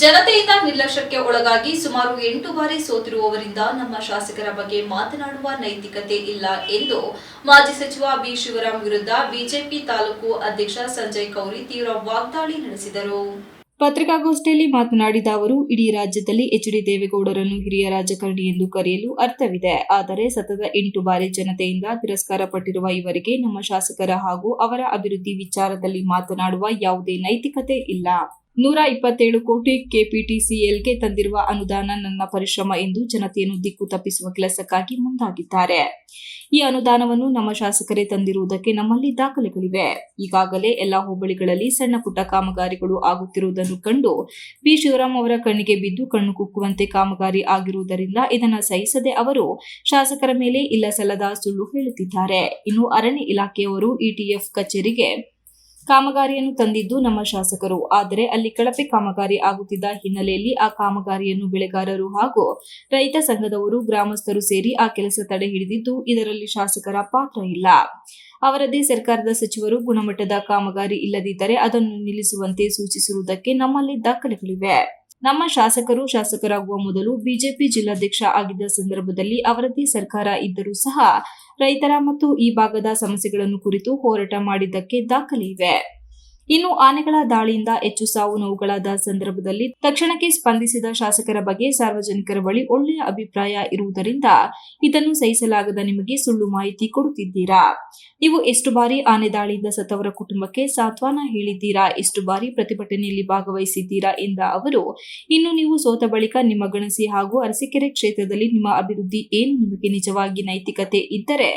ಜನತೆಯಿಂದ ನಿರ್ಲಕ್ಷ್ಯಕ್ಕೆ ಒಳಗಾಗಿ ಸುಮಾರು ಎಂಟು ಬಾರಿ ಸೋತಿರುವವರಿಂದ ನಮ್ಮ ಶಾಸಕರ ಬಗ್ಗೆ ಮಾತನಾಡುವ ನೈತಿಕತೆ ಇಲ್ಲ ಎಂದು ಮಾಜಿ ಸಚಿವ ಬಿ ಶಿವರಾಮ್ ವಿರುದ್ಧ ಬಿಜೆಪಿ ತಾಲೂಕು ಅಧ್ಯಕ್ಷ ಸಂಜಯ್ ಕೌರಿ ತೀವ್ರ ವಾಗ್ದಾಳಿ ನಡೆಸಿದರು. ಪತ್ರಿಕಾಗೋಷ್ಠಿಯಲ್ಲಿ ಮಾತನಾಡಿದ ಅವರು, ಇಡೀ ರಾಜ್ಯದಲ್ಲಿ ಎಚ್ ಡಿ ದೇವೇಗೌಡರನ್ನು ಹಿರಿಯ ರಾಜಕಾರಣಿ ಎಂದು ಕರೆಯಲು ಅರ್ಥವಿದೆ. ಆದರೆ ಸತತ ಎಂಟು ಬಾರಿ ಜನತೆಯಿಂದ ತಿರಸ್ಕಾರ ಪಟ್ಟಿರುವ ಇವರಿಗೆ ನಮ್ಮ ಶಾಸಕರ ಹಾಗೂ ಅವರ ಅಭಿವೃದ್ಧಿ ವಿಚಾರದಲ್ಲಿ ಮಾತನಾಡುವ ಯಾವುದೇ ನೈತಿಕತೆ ಇಲ್ಲ. ನೂರ ಇಪ್ಪತ್ತೇಳು ಕೋಟಿ ಕೆಪಿಟಿಸಿಎಲ್ಗೆ ತಂದಿರುವ ಅನುದಾನ ನನ್ನ ಪರಿಶ್ರಮ ಎಂದು ಜನತೆಯನ್ನು ದಿಕ್ಕು ತಪ್ಪಿಸುವ ಕೆಲಸಕ್ಕಾಗಿ ಮುಂದಾಗಿದ್ದಾರೆ. ಈ ಅನುದಾನವನ್ನು ನಮ್ಮ ಶಾಸಕರೇ ತಂದಿರುವುದಕ್ಕೆ ನಮ್ಮಲ್ಲಿ ದಾಖಲೆಗಳಿವೆ. ಈಗಾಗಲೇ ಎಲ್ಲಾ ಹೋಬಳಿಗಳಲ್ಲಿ ಸಣ್ಣ ಪುಟ್ಟ ಕಾಮಗಾರಿಗಳು ಆಗುತ್ತಿರುವುದನ್ನು ಕಂಡು ಬಿ ಶಿವರಾಮ್ ಅವರ ಕಣ್ಣಿಗೆ ಬಿದ್ದು ಕಣ್ಣು ಕುಕ್ಕುವಂತೆ ಕಾಮಗಾರಿ ಆಗಿರುವುದರಿಂದ ಇದನ್ನು ಸಹಿಸದೆ ಅವರು ಶಾಸಕರ ಮೇಲೆ ಇಲ್ಲ ಸಲ್ಲದ ಸುಳ್ಳು ಹೇಳುತ್ತಿದ್ದಾರೆ. ಇನ್ನು ಅರಣ್ಯ ಇಲಾಖೆಯವರು ಇಟಿಎಫ್ ಕಚೇರಿಗೆ ಕಾಮಗಾರಿಯನ್ನು ತಂದಿದ್ದು ನಮ್ಮ ಶಾಸಕರು. ಆದರೆ ಅಲ್ಲಿ ಕಳಪೆ ಕಾಮಗಾರಿ ಆಗುತ್ತಿದ್ದ ಹಿನ್ನೆಲೆಯಲ್ಲಿ ಆ ಕಾಮಗಾರಿಯನ್ನು ಬೆಳೆಗಾರರು ಹಾಗೂ ರೈತ ಸಂಘದವರು ಗ್ರಾಮಸ್ಥರು ಸೇರಿ ಆ ಕೆಲಸ ತಡೆ ಹಿಡಿದಿದ್ದು, ಇದರಲ್ಲಿ ಶಾಸಕರ ಪಾತ್ರ ಇಲ್ಲ. ಅವರದೇ ಸರ್ಕಾರದ ಸಚಿವರು ಗುಣಮಟ್ಟದ ಕಾಮಗಾರಿ ಇಲ್ಲದಿದ್ದರೆ ಅದನ್ನು ನಿಲ್ಲಿಸುವಂತೆ ಸೂಚಿಸಿರುವುದಕ್ಕೆ ನಮ್ಮಲ್ಲಿ ದಾಖಲೆಗಳಿವೆ. ನಮ್ಮ ಶಾಸಕರು ಶಾಸಕರಾಗುವ ಮೊದಲು ಬಿಜೆಪಿ ಜಿಲ್ಲಾಧ್ಯಕ್ಷ ಆಗಿದ್ದ ಸಂದರ್ಭದಲ್ಲಿ ಅವರದೇ ಸರ್ಕಾರ ಇದ್ದರೂ ಸಹ ರೈತರ ಮತ್ತು ಈ ಭಾಗದ ಸಮಸ್ಯೆಗಳನ್ನು ಕುರಿತು ಹೋರಾಟ ಮಾಡಿದ್ದಕ್ಕೆ ದಾಖಲೆ ಇನ್ನು ಆನೆಗಳ ದಾಳಿಯಿಂದ ಹೆಚ್ಚು ಸಾವು ನೋವುಗಳಾದ ಸಂದರ್ಭದಲ್ಲಿ ತಕ್ಷಣಕ್ಕೆ ಸ್ಪಂದಿಸಿದ ಶಾಸಕರ ಬಗ್ಗೆ ಸಾರ್ವಜನಿಕರ ಬಳಿ ಒಳ್ಳೆಯ ಅಭಿಪ್ರಾಯ ಇರುವುದರಿಂದ ಇದನ್ನು ಸಹಿಸಲಾಗದ ನಿಮಗೆ ಸುಳ್ಳು ಮಾಹಿತಿ ಕೊಡುತ್ತಿದ್ದೀರಾ? ನೀವು ಎಷ್ಟು ಬಾರಿ ಆನೆ ದಾಳಿಯಿಂದ ಸತ್ತವರ ಕುಟುಂಬಕ್ಕೆ ಸಾಂತ್ವನ ಹೇಳಿದ್ದೀರಾ? ಎಷ್ಟು ಬಾರಿ ಪ್ರತಿಭಟನೆಯಲ್ಲಿ ಭಾಗವಹಿಸಿದ್ದೀರಾ ಎಂದ ಅವರು, ಇನ್ನು ನೀವು ಸೋತ ಬಳಿಕ ನಿಮ್ಮ ಗಣಸಿ ಹಾಗೂ ಅರಸೀಕೆರೆ ಕ್ಷೇತ್ರದಲ್ಲಿ ನಿಮ್ಮ ಅಭಿವೃದ್ಧಿ ಏನು? ನಿಮಗೆ ನಿಜವಾಗಿ ನೈತಿಕತೆ ಇದ್ದರೆ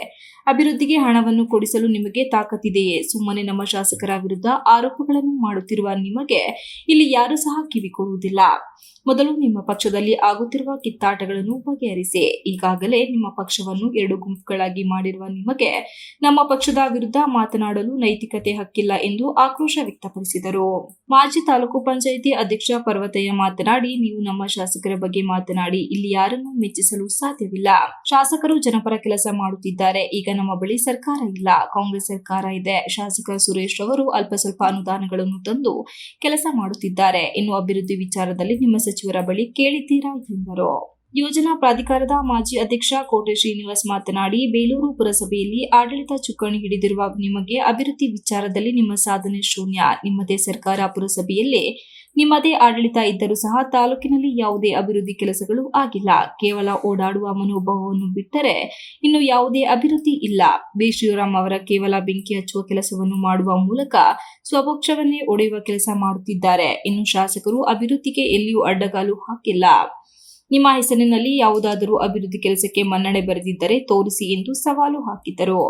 ಅಭಿವೃದ್ಧಿಗೆ ಹಣವನ್ನು ಕೊಡಿಸಲು ನಿಮಗೆ ತಾಕತ್ತಿದೆಯೇ? ಸುಮ್ಮನೆ ನಮ್ಮ ಶಾಸಕರ ವಿರುದ್ಧ ಆರೋಪಗಳನ್ನು ಮಾಡುತ್ತಿರುವ ನಿಮಗೆ ಇಲ್ಲಿ ಯಾರು ಸಹ ಕಿವಿಕೊಡುವುದಿಲ್ಲ ಮೊದಲು ನಿಮ್ಮ ಪಕ್ಷದಲ್ಲಿ ಆಗುತ್ತಿರುವ ಕಿತ್ತಾಟಗಳನ್ನು ಬಗೆಹರಿಸಿ. ಈಗಾಗಲೇ ನಿಮ್ಮ ಪಕ್ಷವನ್ನು ಎರಡು ಗುಂಪುಗಳಾಗಿ ಮಾಡಿರುವ ನಿಮಗೆ ನಮ್ಮ ಪಕ್ಷದ ವಿರುದ್ಧ ಮಾತನಾಡಲು ನೈತಿಕತೆ ಹಕ್ಕಿಲ್ಲ ಎಂದು ಆಕ್ರೋಶ ವ್ಯಕ್ತಪಡಿಸಿದರು. ಮಾಜಿ ತಾಲೂಕು ಪಂಚಾಯಿತಿ ಅಧ್ಯಕ್ಷ ಪರ್ವತಯ್ಯ ಮಾತನಾಡಿ, ನೀವು ನಮ್ಮ ಶಾಸಕರ ಬಗ್ಗೆ ಮಾತನಾಡಿ, ಇಲ್ಲಿ ಯಾರನ್ನು ಮೆಚ್ಚಿಸಲು ಸಾಧ್ಯವಿಲ್ಲ. ಶಾಸಕರು ಜನಪರ ಕೆಲಸ ಮಾಡುತ್ತಿದ್ದಾರೆ. ಈಗ ನಮ್ಮ ಬಳಿ ಸರ್ಕಾರ ಇಲ್ಲ. ಕಾಂಗ್ರೆಸ್ ಸರ್ಕಾರ ಇದೆ. ಶಾಸಕ ಸುರೇಶ್ ಅವರು ಅಲ್ಪ ಸ್ವಲ್ಪ ಅನುದಾನಗಳನ್ನು ತಂದು ಕೆಲಸ ಮಾಡುತ್ತಿದ್ದಾರೆ. ಇನ್ನು ಅಭಿವೃದ್ಧಿ ವಿಚಾರದಲ್ಲಿ ನಿಮ್ಮ ಸಚಿವರ ಬಳಿ ಕೇಳಿದ್ದೀರಾ ಎಂದರು. ಯೋಜನಾ ಪ್ರಾಧಿಕಾರದ ಮಾಜಿ ಅಧ್ಯಕ್ಷ ಕೋಟೆ ಶ್ರೀನಿವಾಸ್ ಮಾತನಾಡಿ, ಬೇಲೂರು ಪುರಸಭೆಯಲ್ಲಿ ಆಡಳಿತ ಚುಕ್ಕಾಣಿ ಹಿಡಿದಿರುವ ನಿಮಗೆ ಅಭಿವೃದ್ಧಿ ವಿಚಾರದಲ್ಲಿ ನಿಮ್ಮ ಸಾಧನೆ ಶೂನ್ಯ. ನಿಮ್ಮದೇ ಸರ್ಕಾರ ಪುರಸಭೆಯಲ್ಲೇ, ನಿಮ್ಮದೇ ಆಡಳಿತ ಇದ್ದರೂ ಸಹ ತಾಲೂಕಿನಲ್ಲಿ ಯಾವುದೇ ಅಭಿವೃದ್ಧಿ ಕೆಲಸಗಳು ಆಗಿಲ್ಲ. ಕೇವಲ ಓಡಾಡುವ ಮನೋಭಾವವನ್ನು ಬಿಟ್ಟರೆ ಇನ್ನು ಯಾವುದೇ ಅಭಿವೃದ್ಧಿ ಇಲ್ಲ. ಬಿ. ಶಿವರಾಮ್ ಅವರ ಕೇವಲ ಬೆಂಕಿ ಹಚ್ಚುವ ಕೆಲಸವನ್ನು ಮಾಡುವ ಮೂಲಕ ಸ್ವಪಕ್ಷವನ್ನೇ ಒಡೆಯುವ ಕೆಲಸ ಮಾಡುತ್ತಿದ್ದಾರೆ. ಇನ್ನು ಶಾಸಕರು ಅಭಿವೃದ್ಧಿಗೆ ಎಲ್ಲಿಯೂ ಅಡ್ಡಗಾಲು ಹಾಕಿಲ್ಲ. ನಿಮ್ಮ ಹೆಸರಿನಲ್ಲಿ ಯಾವುದಾದರೂ ಅಭಿವೃದ್ಧಿ ಕೆಲಸಕ್ಕೆ ಮನ್ನಣೆ ಬರೆದಿದ್ದರೆ ತೋರಿಸಿ ಎಂದು ಸವಾಲು ಹಾಕಿದರು.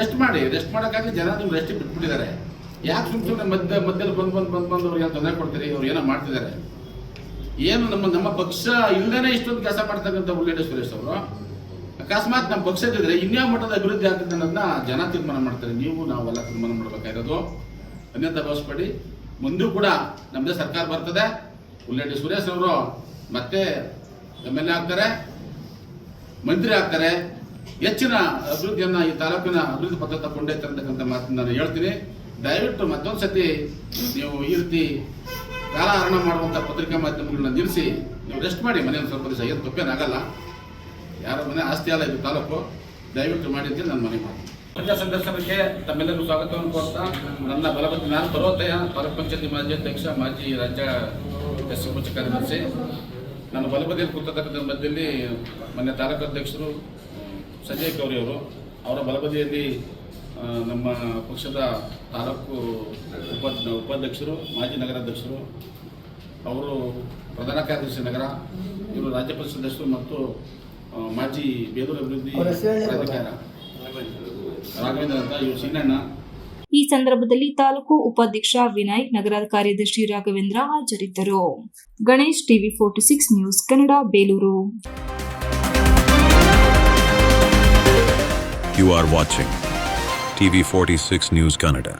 ರೆಸ್ಟ್ ಮಾಡಿ ರೆಸ್ಟ್ ಮಾಡೋಕ್ಕಾಗಲಿ ಜನ ನೀವು ರೆಸ್ಟ್ ಬಿಟ್ಬಿಟ್ಟಿದ್ದಾರೆ. ಯಾಕೆ ಸುಮ್ಮನೆ ಸುಮ್ಮನೆ ಮಧ್ಯ ಮಧ್ಯದಲ್ಲಿ ಬಂದು ಬಂದು ಬಂದು ಬಂದು ಅವ್ರಿಗೆ ತೊಂದರೆ ಕೊಡ್ತೀರಿ? ಅವ್ರು ಏನೋ ಮಾಡ್ತಿದ್ದಾರೆ. ಏನು ನಮ್ಮ ನಮ್ಮ ಪಕ್ಷ ಇಲ್ಲದೇ ಇಷ್ಟೊಂದು ಕೆಲಸ ಮಾಡ್ತಕ್ಕಂಥ ಉಲ್ಲೇಖ ಸುರೇಶ್ ಅವರು. ಅಕಸ್ಮಾತ್ ನಮ್ಮ ಪಕ್ಷ ಇದ್ದಿದ್ರೆ ಇನ್ಯಾವ ಮಟ್ಟದ ಅಭಿವೃದ್ಧಿ ಆಗ್ತದೆ ಅನ್ನೋದನ್ನ ಜನ ತೀರ್ಮಾನ ಮಾಡ್ತಾರೆ. ನೀವು ನಾವೆಲ್ಲ ತೀರ್ಮಾನ ಮಾಡಬೇಕಾಗಿರೋದು. ಅನ್ಯತಾ ಭಾವಿಸ್ಬೇಡಿ ಮುಂದೂ ಕೂಡ ನಮ್ಮದೇ ಸರ್ಕಾರ ಬರ್ತದೆ. ಉಲ್ಲೇಖ ಸುರೇಶ್ ಅವರು ಮತ್ತೆ ಎಂ ಎಲ್ ಎ ಆಗ್ತಾರೆ, ಮಂತ್ರಿ ಆಗ್ತಾರೆ, ಹೆಚ್ಚಿನ ಅಭಿವೃದ್ಧಿಯನ್ನು ಈ ತಾಲೂಕಿನ ಅಭಿವೃದ್ಧಿ ಪಥ ತರತಕ್ಕಂಥ ಮಾತನ್ನು ನಾನು ಹೇಳ್ತೀನಿ. ದಯವಿಟ್ಟು ಮತ್ತೊಂದು ಸತಿ ನೀವು ಈ ರೀತಿ ಕಾಲಹರಣ ಮಾಡುವಂಥ ಪತ್ರಿಕಾ ಮಾಧ್ಯಮಗಳನ್ನ ನಿಲ್ಲಿಸಿ, ನೀವು ರೆಸ್ಟ್ ಮಾಡಿ ಮನೆಯಲ್ಲಿ ಸ್ವಲ್ಪ ದಿವಸ ಏನು ತಪ್ಪೇನಾಗಲ್ಲ ಯಾರ ಮನೆ, ಆಸ್ತಿ ಅಲ್ಲ ಇದು ತಾಲೂಕು. ದಯವಿಟ್ಟು ಮಾಡಿದ್ದೆ ನಾನು ಮನೆ ಮಾಡಿ ಪ್ರಜಾ ಸಂದರ್ಶನಕ್ಕೆ ತಮ್ಮೆಲ್ಲರಿಗೂ ಸ್ವಾಗತವನ್ನು ಕೋರ್ತಾ ನನ್ನ ಬಲಪತಿ ನಾನು ಪರ್ವತಯ್ಯ ತಾಲೂಕ್ ಪಂಚಾಯತಿ ಮಾಜಿ ಅಧ್ಯಕ್ಷ ಮಾಜಿ ರಾಜ್ಯ ಎಸ್ ಮುಖ್ಯ ಕಾರ್ಯದರ್ಶಿ. ನಾನು ಬಲಬದಿಯಲ್ಲಿ ಕೂತಕ್ಕಂಥ ಮಧ್ಯದಲ್ಲಿ ಮೊನ್ನೆ ತಾಲೂಕು ಅಧ್ಯಕ್ಷರು ಸಂಜಯ್ ಗೌರಿ ಅವರು. ಅವರ ಬಲಬದಿಯಲ್ಲಿ ನಮ್ಮ ಪಕ್ಷದ ತಾಲೂಕು ಉಪ ಉಪಾಧ್ಯಕ್ಷರು ಮಾಜಿ ನಗರಾಧ್ಯಕ್ಷರು ಅವರು ಪ್ರಧಾನ ಕಾರ್ಯದರ್ಶಿ ನಗರ ಇವರು ರಾಜ್ಯ ಪರಿಷತ್ ಅಧ್ಯಕ್ಷರು ಮತ್ತು ಮಾಜಿ ಬೇಲೂರು ಅಭಿವೃದ್ಧಿ ಪ್ರಾಧಿಕಾರ. ರಾಘವೇಂದ್ರ ಅಂತ ಇವರು ಸಿನ್ನಣ್ಣ ಈ ಸಂದರ್ಭದಲ್ಲಿ ತಾಲೂಕು ಉಪಾಧ್ಯಕ್ಷ ವಿನಯ್ ನಗರ ಕಾರ್ಯದರ್ಶಿ ರಾಘವೇಂದ್ರ ಹಾಜರಿದ್ದರು. Ganesh TV forty six news Kannada Belur. You are watching TV46 News Canada.